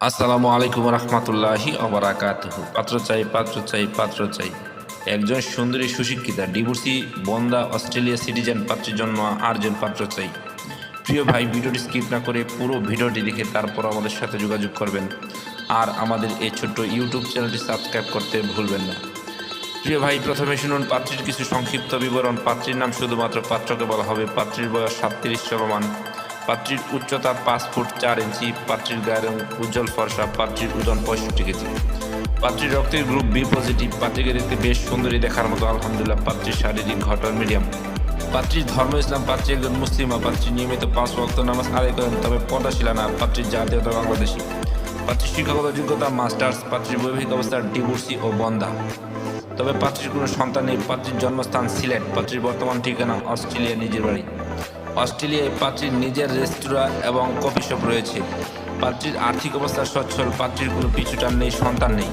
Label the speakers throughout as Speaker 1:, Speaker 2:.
Speaker 1: আসসালামু আলাইকুম রহমতুল্লাহি অবরাকাতুহু পাত্র চাই পাত্র চাই পাত্র চাই। একজন সুন্দরী সুশিক্ষিতা, ডিভোর্সি, বন্দা, অস্ট্রেলিয়া সিটিজেন পাত্রের জন্য আটজন পাত্র চাই। প্রিয় ভাই, ভিডিওটি স্কিপ না করে পুরো ভিডিওটি দেখে তারপর আমাদের সাথে যোগাযোগ করবেন। আর আমাদের এই ছোট্ট ইউটিউব চ্যানেলটি সাবস্ক্রাইব করতে ভুলবেন না। প্রিয় ভাই, প্রথমে শুনুন পাত্রীর কিছু সংক্ষিপ্ত বিবরণ। পাত্রীর নাম শুধুমাত্র পাত্রকে বলা হবে। পাত্রীর বয়স সাতত্রিশ চলমান। পাত্রীর উচ্চতা পাঁচ ফুট চার ইঞ্চি, পাত্রীর গায়ের রং উজ্জ্বল ফর্সা, পাত্রীর ওজন পঁয়ষট্টি কেজি। পাত্রীর রক্তের গ্রুপ বি পজিটিভ, পাত্রীকে দেখতে বেশ সুন্দরী দেখার মতো, আলহামদুলিল্লাহ, পাত্রীর শারীরিক ঘটন মিডিয়াম। পাত্রীর ধর্ম ইসলাম, পাত্রী একজন মুসলিমা পাত্রী নিয়মিত পাঁচ ওয়াক্ত নামাজ আদায় করেন, তবে পর্দাশীলা না, পাত্রীর জাতীয়তা বাংলাদেশী। পাত্রীর শিক্ষাগত যোগ্যতা, মাস্টার্স, পাত্রীর বৈবাহিক অবস্থা, ডিভোর্সি ও বন্ধা। তবে পাত্রীর কোনো সন্তান নেই, পাত্রীর জন্মস্থান সিলেট, পাত্রীর বর্তমান ঠিকানা অস্ট্রেলিয়া নিজের বাড়ি। অস্ট্রেলিয়ায় পাত্রীর নিজের রেস্তোরাঁ এবং কফি শপ রয়েছে। পাত্রীর আর্থিক অবস্থা সচ্ছল, পাত্রীর কোনো পিছুটান নেই, সন্তান নেই।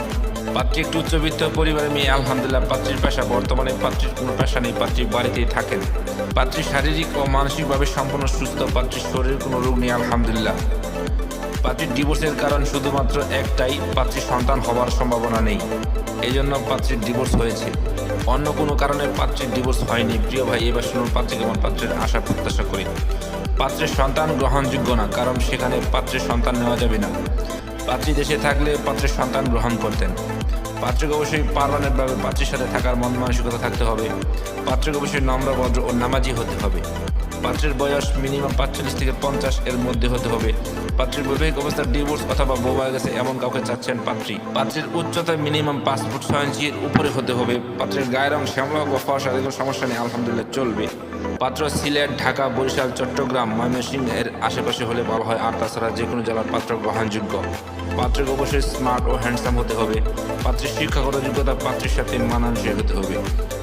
Speaker 1: পাত্রী একটি উচ্চবিত্ত, পরিবারের মেয়ে আলহামদুলিল্লাহ পাত্রীর পেশা, বর্তমানে পাত্রীর কোনো পেশা নেই, পাত্রীর বাড়িতেই থাকেন। পাত্রী শারীরিক ও মানসিকভাবে সম্পূর্ণ সুস্থ, পাত্রীর শরীরের কোনো রোগ নেই, আলহামদুলিল্লাহ। পাত্রীর ডিভোর্সের কারণ শুধুমাত্র একটাই পাত্রীর সন্তান হওয়ার সম্ভাবনা নেই। এই জন্য পাত্রীর ডিভোর্স হয়েছে। অন্য কোনো কারণে পাত্রীর ডিভোর্স হয়নি। প্রিয় ভাই, এবার শুনুন পাত্রী কেমন পাত্রের আশা প্রত্যাশা করি। পাত্রের সন্তান গ্রহণযোগ্য না, কারণ সেখানে পাত্রের সন্তান নেওয়া যাবে না। পাত্রী দেশে থাকলে পাত্রের সন্তান গ্রহণ করতেন। পাত্রকে অবশ্যই পারমানেন্টভাবে পাত্রীর সাথে থাকার মন মানসিকতা থাকতে হবে। পাত্রকে অবশ্যই নম্র, ভদ্র ও নামাজি হতে হবে। পাত্রের বয়স মিনিমাম পাঁচচল্লিশ থেকে পঞ্চাশ এর মধ্যে হতে হবে। পাত্রের বৈবাহিক অবস্থার ডিভোর্স অথবা হয়ে গেছে এমন কাউকে চাচ্ছেন পাত্রী। পাত্রের উচ্চতা মিনিমাম পাঁচ ফুট ছয় ইঞ্চির উপরে হতে হবে। পাত্রের গায়ের রং শ্যামলা ফর্সা এগুলো সমস্যা নেই, আলহামদুলিল্লাহ, চলবে। পাত্র সিলেট, ঢাকা, বরিশাল, চট্টগ্রাম, ময়মনসিংহ এর আশেপাশে হলে ভালো হয় আর তাছাড়া যে কোনো জেলার পাত্র গ্রহণযোগ্য। পাত্রকে অবশ্যই স্মার্ট ও হ্যান্ডসাম হতে হবে। পাত্রের শিক্ষাগত যোগ্যতা পাত্রের সাথে মানানসই হতে হবে।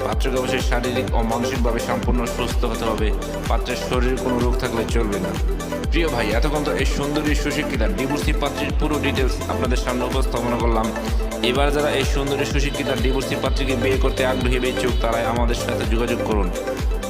Speaker 1: পাত্রকে অবশ্যই শারীরিক ও মানসিকভাবে সম্পূর্ণ সুস্থ হতে হবে। পাত্রের শরীরে কোনো রোগ থাকলে চলবে না। প্রিয় ভাই, এতক্ষণ তো এই সুন্দরী সুশিক্ষিতা ডিভোর্সি পাত্রীর পুরো ডিটেলস আপনাদের সামনে উপস্থাপনা করলাম। এবার যারা এই সুন্দরী সুশিক্ষিতা ডিভোর্সি পাত্রীকে বিয়ে করতে আগ্রহী বেচুক তারাই আমাদের সাথে যোগাযোগ করুন।